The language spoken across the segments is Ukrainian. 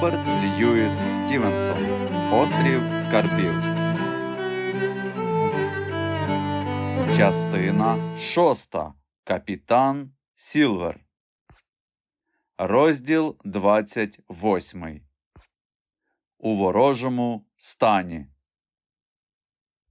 Роберт Льюіс Стівенсон Острів Скарбів. Частина шоста. Капітан Сілвер. Розділ 28. У ворожому стані.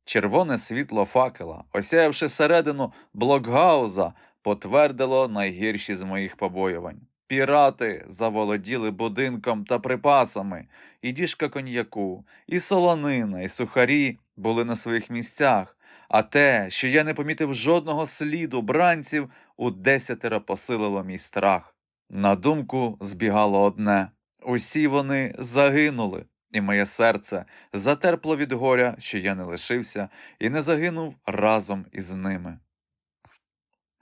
Червоне світло факела, осяявши середину блокгауза, потвердило найгірші з моїх побоювань. Пірати заволоділи будинком та припасами, і діжка коньяку, і солонина, і сухарі були на своїх місцях, а те, що я не помітив жодного сліду бранців, у десятеро посилило мій страх. На думку збігало одне усі вони загинули, і моє серце затерпло від горя, що я не лишився і не загинув разом із ними.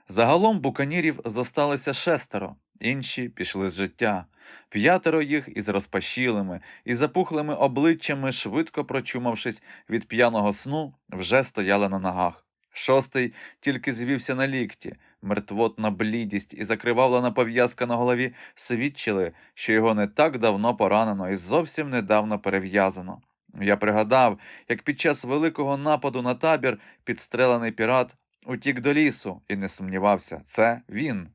Загалом буканірів зосталося шестеро, інші пішли з життя. П'ятеро їх із розпашілими і запухлими обличчями, швидко прочумавшись від п'яного сну, вже стояли на ногах. Шостий тільки звівся на лікті, мертвотна блідість і закривавлена пов'язка на голові свідчили, що його не так давно поранено і зовсім недавно перев'язано. Я пригадав, як під час великого нападу на табір підстрелений пірат утік до лісу і не сумнівався, це він.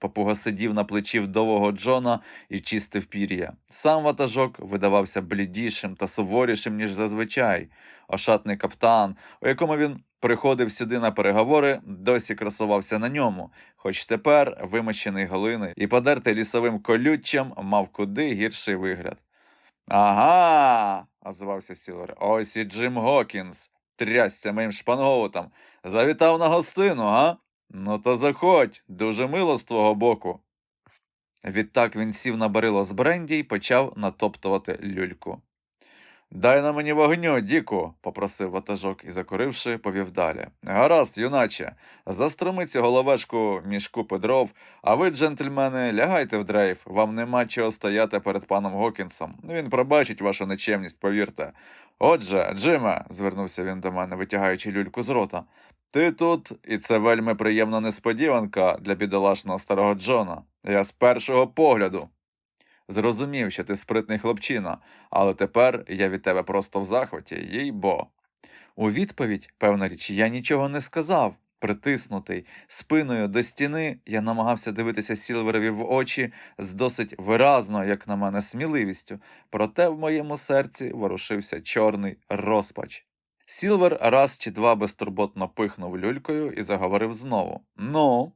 Попуга сидів на плечі вдового Джона і чистив пір'я. Сам ватажок видавався блідішим та суворішим, ніж зазвичай. Ошатний каптан, у якому він приходив сюди на переговори, досі красувався на ньому, хоч тепер, вимощений глини і подертий лісовим колюччям, мав куди гірший вигляд. Ага, озвався Сілвер. Ось і Джим Гокінс. Трясся моїм шпангоутом. Завітав на гостину, га? Ну то заходь, дуже мило з твого боку. Відтак він сів на барило з бренді й почав натоптувати люльку. Дай на мені вогню, Діку, попросив ватажок і, закуривши, повів далі. Гаразд, юначе, застроми цю головешку між купи дров, а ви, джентльмени, лягайте в дрейф, вам нема чого стояти перед паном Гокінсом. Він пробачить вашу нечемність, повірте. Отже, Джиме, звернувся він до мене, витягаючи люльку з рота, ти тут, і це вельми приємна несподіванка для бідолашного старого Джона. Я з першого погляду. Зрозумів, що ти спритний хлопчина, але тепер я від тебе просто в захваті, їй бо. У відповідь, певна річ, я нічого не сказав. Притиснутий спиною до стіни, я намагався дивитися Сілверові в очі з досить виразно, як на мене, сміливістю, проте в моєму серці ворушився чорний розпач. Сілвер раз чи два безтурботно пихнув люлькою і заговорив знову. Ну,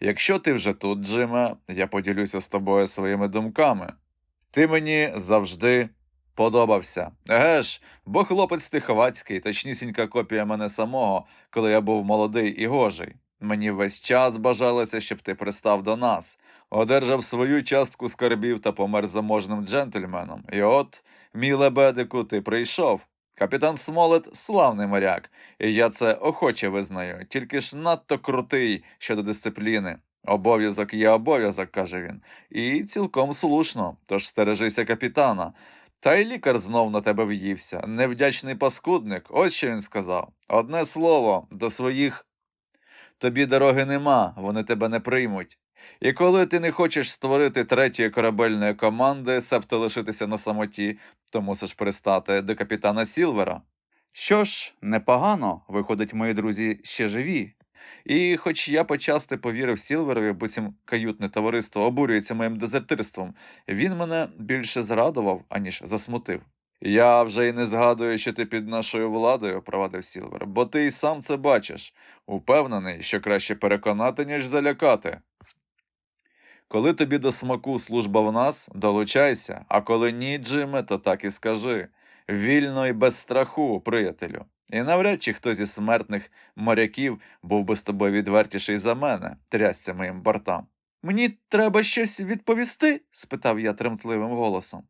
якщо ти вже тут, Джиме, я поділюся з тобою своїми думками. Ти мені завжди подобався. Еге ж, бо хлопець ти ховацький, точнісінька копія мене самого, коли я був молодий і гожий. Мені весь час бажалося, щоб ти пристав до нас, одержав свою частку скарбів та помер заможним джентльменом. І от, мій лебедику, ти прийшов. Капітан Смолет славний моряк, і я це охоче визнаю, тільки ж надто крутий щодо дисципліни. Обов'язок є обов'язок, каже він, і цілком слушно, тож стережися капітана. Та й лікар знов на тебе в'ївся. Невдячний паскудник, ось що він сказав. Одне слово, до своїх тобі дороги нема, вони тебе не приймуть. І коли ти не хочеш створити третьої корабельної команди, себто лишитися на самоті, то мусиш пристати до капітана Сілвера. Що ж, непогано, виходить, мої друзі ще живі. І хоч я почасти повірив Сілверові, буцім каютне товариство обурюється моїм дезертирством, він мене більше зрадував, аніж засмутив. Я вже й не згадую, що ти під нашою владою, провадив Сілвер, бо ти й сам це бачиш. Упевнений, що краще переконати, ніж залякати. Коли тобі до смаку служба в нас, долучайся, а коли ні, Джиме, то так і скажи. Вільно і без страху, приятелю. І навряд чи хто зі смертних моряків був би з тобою відвертіший за мене, трясся моїм бортам. Мені треба щось відповісти? спитав я тремтливим голосом.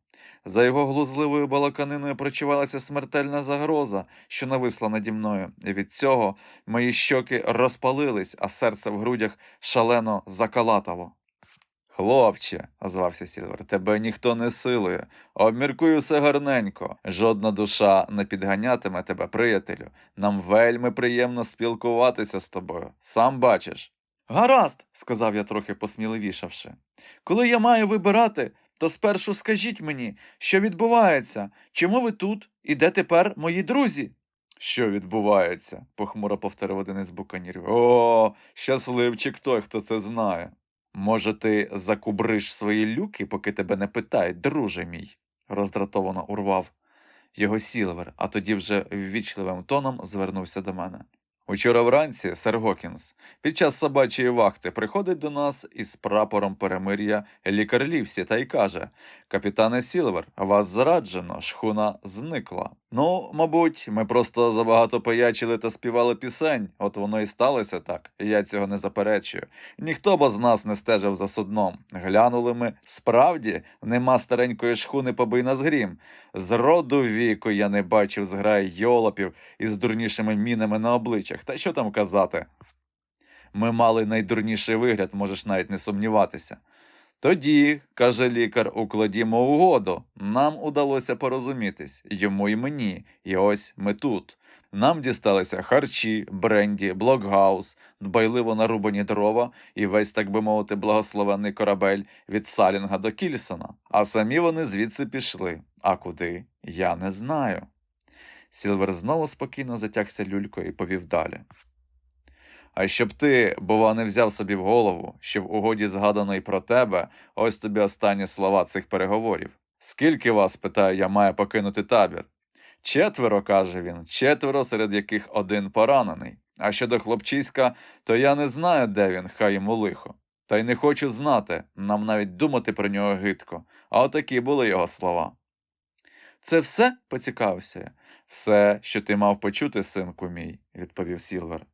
За його глузливою балаканиною прочувалася смертельна загроза, що нависла наді мною, і від цього мої щоки розпалились, а серце в грудях шалено закалатало. Хлопче, озвався Сільвер, тебе ніхто не силує. Обміркуй усе гарненько. Жодна душа не підганятиме тебе, приятелю. Нам вельми приємно спілкуватися з тобою. Сам бачиш. Гаразд, сказав я трохи посміливішавши. Коли я маю вибирати, То спершу скажіть мені, що відбувається? Чому ви тут? І де тепер мої друзі? Що відбувається? похмуро повторив один із буканірів. О, щасливчик той, хто це знає. Може, ти закубриш свої люки, поки тебе не питають, друже мій, роздратовано урвав його Сілвер, а тоді вже ввічливим тоном звернувся до мене. Учора вранці, сер Гокінс, під час собачої вахти приходить до нас із прапором перемир'я лікар Лівсі та й каже Капітане Сілвер, вас зраджено, шхуна зникла. Ну, мабуть, ми просто забагато поячили та співали пісень, от воно і сталося так, я цього не заперечую. Ніхто б з нас не стежив за судном. Глянули ми, справді, нема старенької шхуни побий нас грім. З роду віку я не бачив зграї йолопів із дурнішими мінами на обличчях. Та що там казати? Ми мали найдурніший вигляд, можеш навіть не сумніватися. Тоді, каже лікар, укладімо угоду. Нам удалося порозумітись, йому і мені, і ось ми тут. Нам дісталися харчі, бренді, блокгаус, дбайливо нарубані дрова і весь, так би мовити, благословенний корабель від Салінга до Кільсона. А самі вони звідси пішли. А куди? Я не знаю. Сілвер знову спокійно затягся люлькою і повів далі. А щоб ти, бува, не взяв собі в голову, що в угоді згадано й про тебе, ось тобі останні слова цих переговорів. Скільки вас, питаю я, має покинути табір? Четверо, каже він, четверо, серед яких один поранений. А щодо хлопчиська, то я не знаю, де він, хай йому лихо. Та й не хочу знати, нам навіть думати про нього гидко. А отакі були його слова. Це все? поцікавився я. Все, що ти мав почути, синку мій, відповів Сілвер.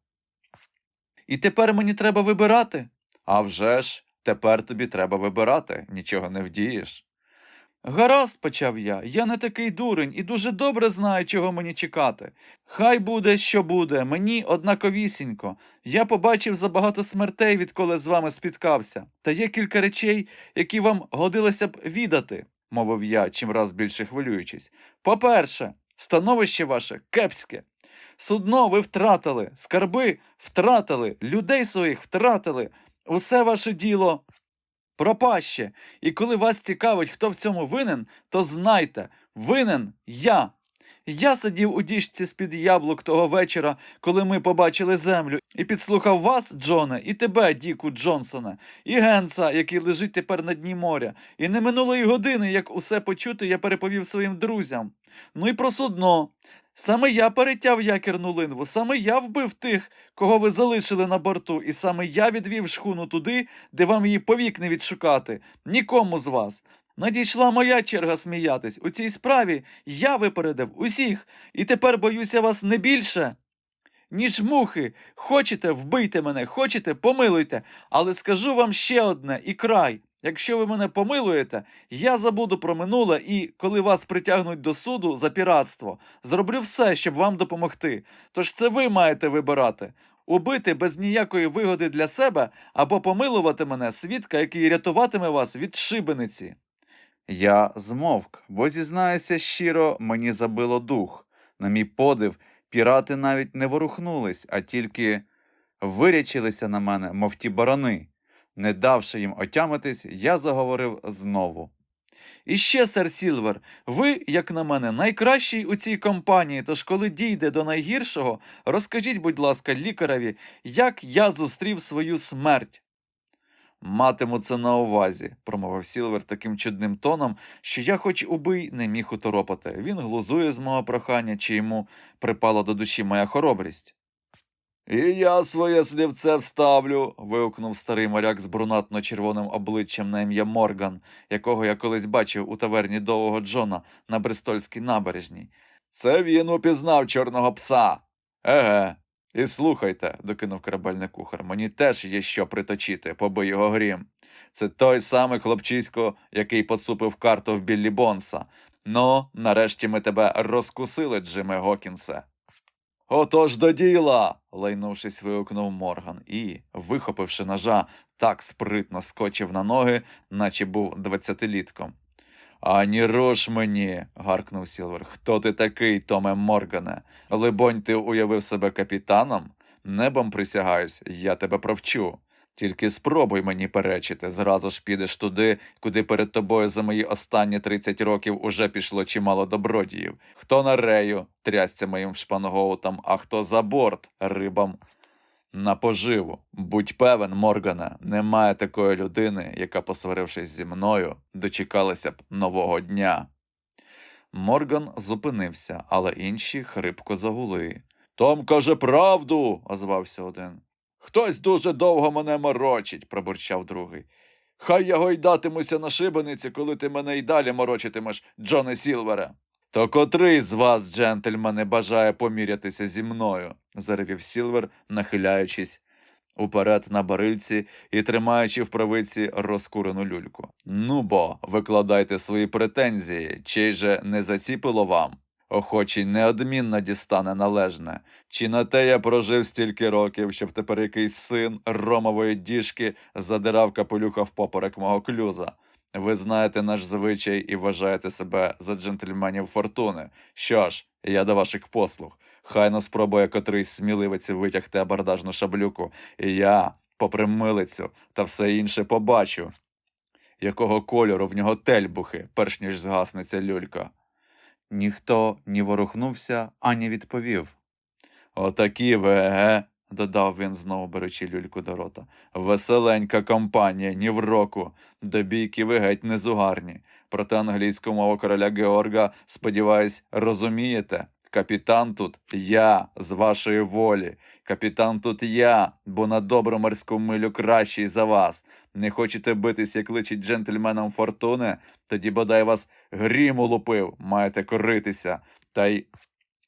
І тепер мені треба вибирати? А вже ж, тепер тобі треба вибирати, нічого не вдієш. Гаразд, почав я, я не такий дурень і дуже добре знаю, чого мені чекати. Хай буде, що буде, мені однаковісінько. Я побачив забагато смертей, відколи з вами спіткався, та є кілька речей, які вам годилося б відати, мовив я, чимраз більше хвилюючись. По-перше, становище ваше кепське. Судно ви втратили, скарби втратили, людей своїх втратили. Усе ваше діло пропаще. І коли вас цікавить, хто в цьому винен, то знайте, винен я. Я сидів у діжці з-під яблук того вечора, коли ми побачили землю, і підслухав вас, Джоне, і тебе, Діку Джонсона, і Генса, який лежить тепер на дні моря. І не минулої години, як усе почути, я переповів своїм друзям. Ну і про судно. Саме я перетяв якірну линву, саме я вбив тих, кого ви залишили на борту, і саме я відвів шхуну туди, де вам її повік не відшукати. Нікому з вас. Надійшла моя черга сміятись. У цій справі я випередив усіх, і тепер боюся вас не більше. Ніж мухи. Хочете, вбийте мене, хочете, помилуйте. Але скажу вам ще одне і край. Якщо ви мене помилуєте, я забуду про минуле і, коли вас притягнуть до суду за піратство, зроблю все, щоб вам допомогти. Тож це ви маєте вибирати убити без ніякої вигоди для себе або помилувати мене свідка, який рятуватиме вас від шибениці. Я змовк, бо зізнаюся щиро, мені забило дух. На мій подив, пірати навіть не ворухнулись, а тільки вирячилися на мене, мов ті барани. Не давши їм отямитись, я заговорив знову. І ще, сер Сілвер, ви, як на мене, найкращий у цій компанії, тож коли дійде до найгіршого, розкажіть, будь ласка, лікареві, як я зустрів свою смерть. Матиму це на увазі, промовив Сілвер таким чудним тоном, що я, хоч убий, не міг уторопати. Він глузує з мого прохання, чи йому припала до душі моя хоробрість. І я своє слівце вставлю. вигукнув старий моряк з брунатно-червоним обличчям на ім'я Морган, якого я колись бачив у таверні довгого Джона на Бристольській набережній. Це він упізнав чорного пса. Еге. І слухайте, докинув корабельний кухар, мені теж є що приточити, побий його грім. Це той самий хлопчисько, який поцупив карту в Біллі Бонса. Ну, нарешті ми тебе розкусили, Джиме Гокінсе. Отож до діла. лайнувшись, вигукнув Морган і, вихопивши ножа, так спритно скочив на ноги, наче був двадцятилітком. Ані руш мені. гаркнув Сілвер. Хто ти такий, Томе Моргане? Либонь, ти уявив себе капітаном? Небом присягаюсь, я тебе провчу. Тільки спробуй мені перечити, зразу ж підеш туди, куди перед тобою за мої останні 30 років уже пішло чимало добродіїв. Хто на рею трясся моїм шпангоутом, а хто за борт рибам на поживу. Будь певен, Моргане, немає такої людини, яка, посварившись зі мною, дочекалася б нового дня. Морган зупинився, але інші хрипко загули. Том каже правду, озвався один. Хтось дуже довго мене морочить, пробурчав другий. Хай я гойдатимуся на шибениці, коли ти мене й далі морочитимеш, Джоне Сілвере. То котрий з вас, джентльмени, бажає помірятися зі мною? заревів Сілвер, нахиляючись уперед на барильці і тримаючи в правиці розкурену люльку. Ну бо, викладайте свої претензії, чий же не заціпило вам? Охочий неодмінно дістане належне. Чи на те я прожив стільки років, щоб тепер якийсь син ромової діжки задирав капелюха в поперек мого клюза? Ви знаєте наш звичай і вважаєте себе за джентльменів фортуни. Що ж, я до ваших послуг. Хайно спробує котрийсь сміливець витягти абордажну шаблюку, і я, попри милицю та все інше побачу, якого кольору в нього тельбухи, перш ніж згасне ця люлька. Ніхто ні ворухнувся, ані відповів. Отакі ви, еге, додав він, знову беручи люльку до рота. Веселенька компанія, ні в року. До бійки ви геть не зугарні. Проте англійську мову короля Георга, сподіваюсь, розумієте? Капітан тут я з вашої волі. Капітан тут я, бо на добру морську милю кращий за вас. Не хочете битись, як личить джентльменам фортуни? Тоді бодай вас грім улупив, маєте коритися. Та й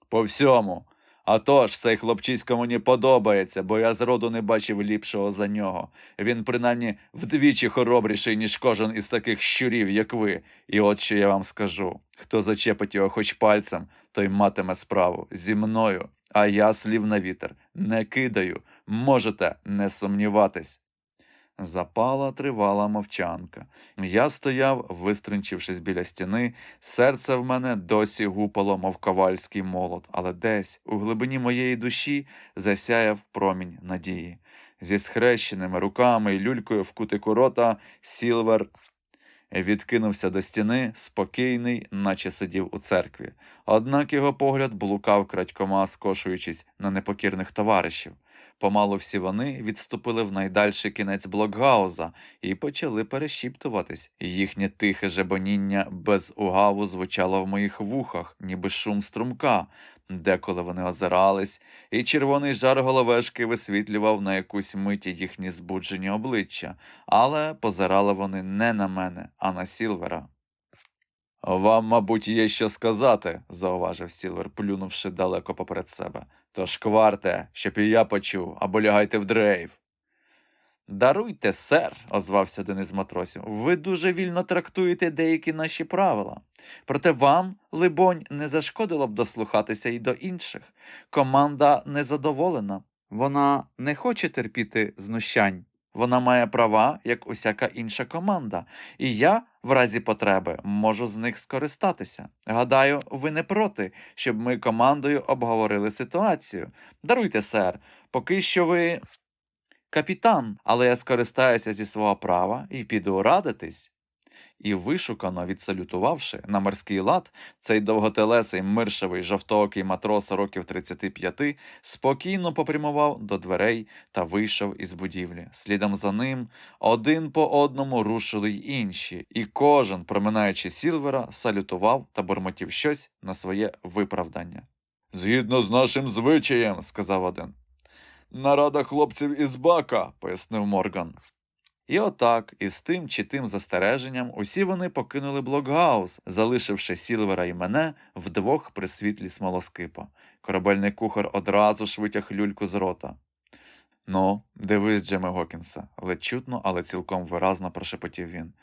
по всьому. А тож, цей хлопчисько мені подобається, бо я зроду не бачив ліпшого за нього. Він принаймні вдвічі хоробріший, ніж кожен із таких щурів, як ви. І от що я вам скажу: хто зачепить його хоч пальцем, той матиме справу зі мною, а я слів на вітер не кидаю, можете не сумніватись. Запала тривала мовчанка. Я стояв, вистринчившись біля стіни, серце в мене досі гупало, мов ковальський молот, але десь, у глибині моєї душі, засяяв промінь надії. Зі схрещеними руками і люлькою в кутику рота Сілвер відкинувся до стіни, спокійний, наче сидів у церкві. Однак його погляд блукав крадькома, скошуючись на непокірних товаришів. Помалу всі вони відступили в найдальший кінець блокгауза і почали перешіптуватись. Їхнє тихе жебоніння без угаву звучало в моїх вухах, ніби шум струмка. Деколи вони озирались, і червоний жар головешки висвітлював на якусь миті їхні збуджені обличчя, але позирали вони не на мене, а на Сілвера. Вам, мабуть, є що сказати, зауважив Сілвер, плюнувши далеко поперед себе. Тож кварте, щоб і я почув, або лягайте в дрейф. Даруйте, сер, озвався один із матросів. Ви дуже вільно трактуєте деякі наші правила. Проте вам, либонь, не зашкодило б дослухатися і до інших. Команда незадоволена. Вона не хоче терпіти знущань. Вона має права, як усяка інша команда, і я, в разі потреби, можу з них скористатися. Гадаю, ви не проти, щоб ми командою обговорили ситуацію. Даруйте, сер, поки що ви капітан, але я скористаюся зі свого права і піду радитись. І вишукано відсалютувавши на морський лад, цей довготелесий миршевий жовтоокий матрос років 35 спокійно попрямував до дверей та вийшов із будівлі. Слідом за ним один по одному рушили й інші, і кожен, проминаючи Сілвера, салютував та бурмотів щось на своє виправдання. Згідно з нашим звичаєм, сказав один. Нарада хлопців із бака, пояснив Морган. І отак, із тим чи тим застереженням, усі вони покинули блокгаус, залишивши Сілвера і мене вдвох при світлі смолоскипа. Корабельний кухар одразу ж витяг люльку з рота. Ну, дивись, Джеме Гокінса, ледь чутно, але цілком виразно прошепотів він.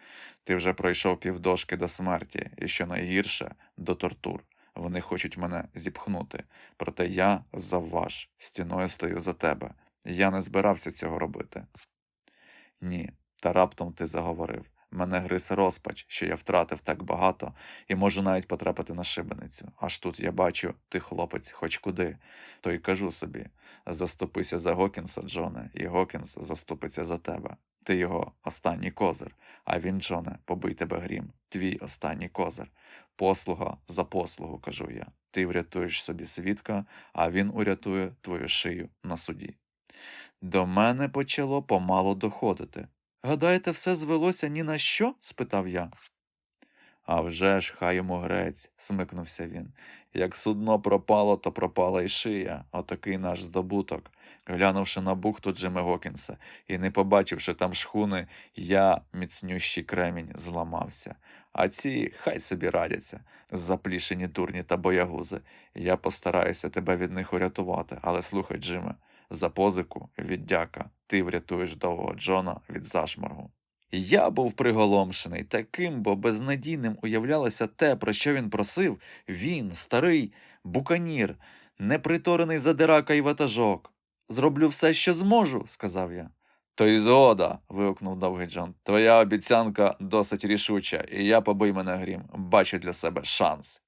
Ти вже пройшов півдошки до смерті, і що найгірше до тортур. Вони хочуть мене зіпхнути. Проте я, завваж, стіною стою за тебе. Я не збирався цього робити. Ні, та раптом ти заговорив. Мене гриз розпач, що я втратив так багато і можу навіть потрапити на шибеницю. Аж тут я бачу, ти хлопець, хоч куди. То й кажу собі Заступися за Гокінса, Джоне, і Гокінс заступиться за тебе. Ти його останній козир, а він, Джоне, побий тебе грім, твій останній козир. Послуга за послугу, кажу я. Ти врятуєш собі свідка, а він урятує твою шию на суді. До мене почало помало доходити. Гадаєте, все звелося ні на що? спитав я. А вже ж, хай йому грець, смикнувся він. Як судно пропало, то пропала й шия. Отакий наш здобуток. Глянувши на бухту Джима Гокінса і не побачивши там шхуни, я, міцнющий кремінь, зламався. А ці хай собі радяться, заплішені дурні та боягузи. Я постараюся тебе від них урятувати, але слухай, Джиме, за позику віддяка, ти врятуєш довгого Джона від зашморгу. Я був приголомшений таким, бо безнадійним уявлялося те, про що він просив. Він, старий буканір, неприторений задирака і ватажок. Зроблю все, що зможу, сказав я. То й згода. вигукнув довгий Джон. Твоя обіцянка досить рішуча, і я побий мене грім, бачу для себе шанс.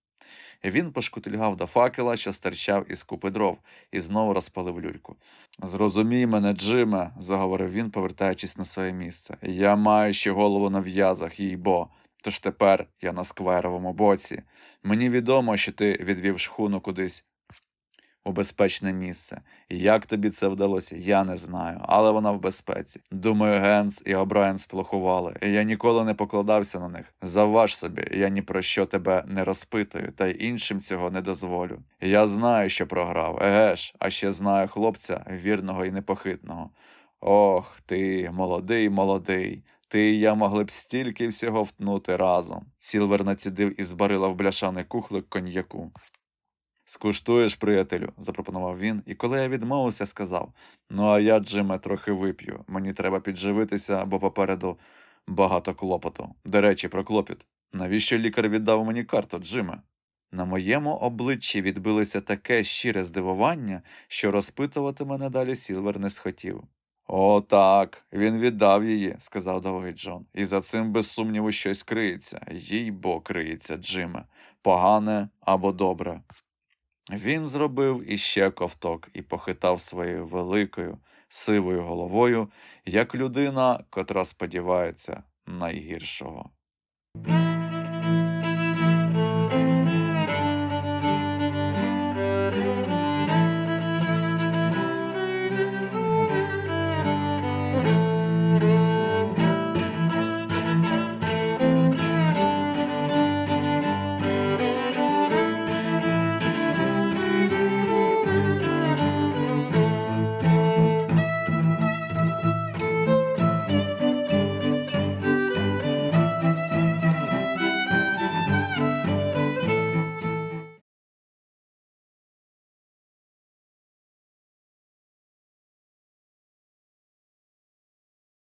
Він пошкутильгав до факела, що стирчав із купи дров, і знову розпалив люльку. Зрозумій мене, Джиме, заговорив він, повертаючись на своє місце. Я маю ще голову на в'язах, їй бо. Тож тепер я на скверовому боці. Мені відомо, що ти відвів шхуну кудись у безпечне місце. Як тобі це вдалося, я не знаю, але вона в безпеці. Думаю, Генс і Обрайен сплохували, я ніколи не покладався на них. Заваж собі, я ні про що тебе не розпитую, та й іншим цього не дозволю. Я знаю, що програв, еге ж, а ще знаю хлопця, вірного і непохитного. Ох, ти, молодий, молодий. Ти і я могли б стільки всього втнути разом. Сілвер націдив із барила в бляшаний кухлик коньяку. Скуштуєш, приятелю, запропонував він, і коли я відмовився, сказав: Ну, а я, Джиме, трохи вип'ю. Мені треба підживитися, бо попереду багато клопоту. До речі, про клопіт. Навіщо лікар віддав мені карту, Джиме? На моєму обличчі відбилося таке щире здивування, що розпитувати мене далі Сілвер не схотів. О, так, він віддав її, сказав довгий Джон, і за цим без сумніву щось криється. Їй бо криється, Джиме, погане або добре. Він зробив іще ковток і похитав своєю великою сивою головою, як людина, котра сподівається найгіршого.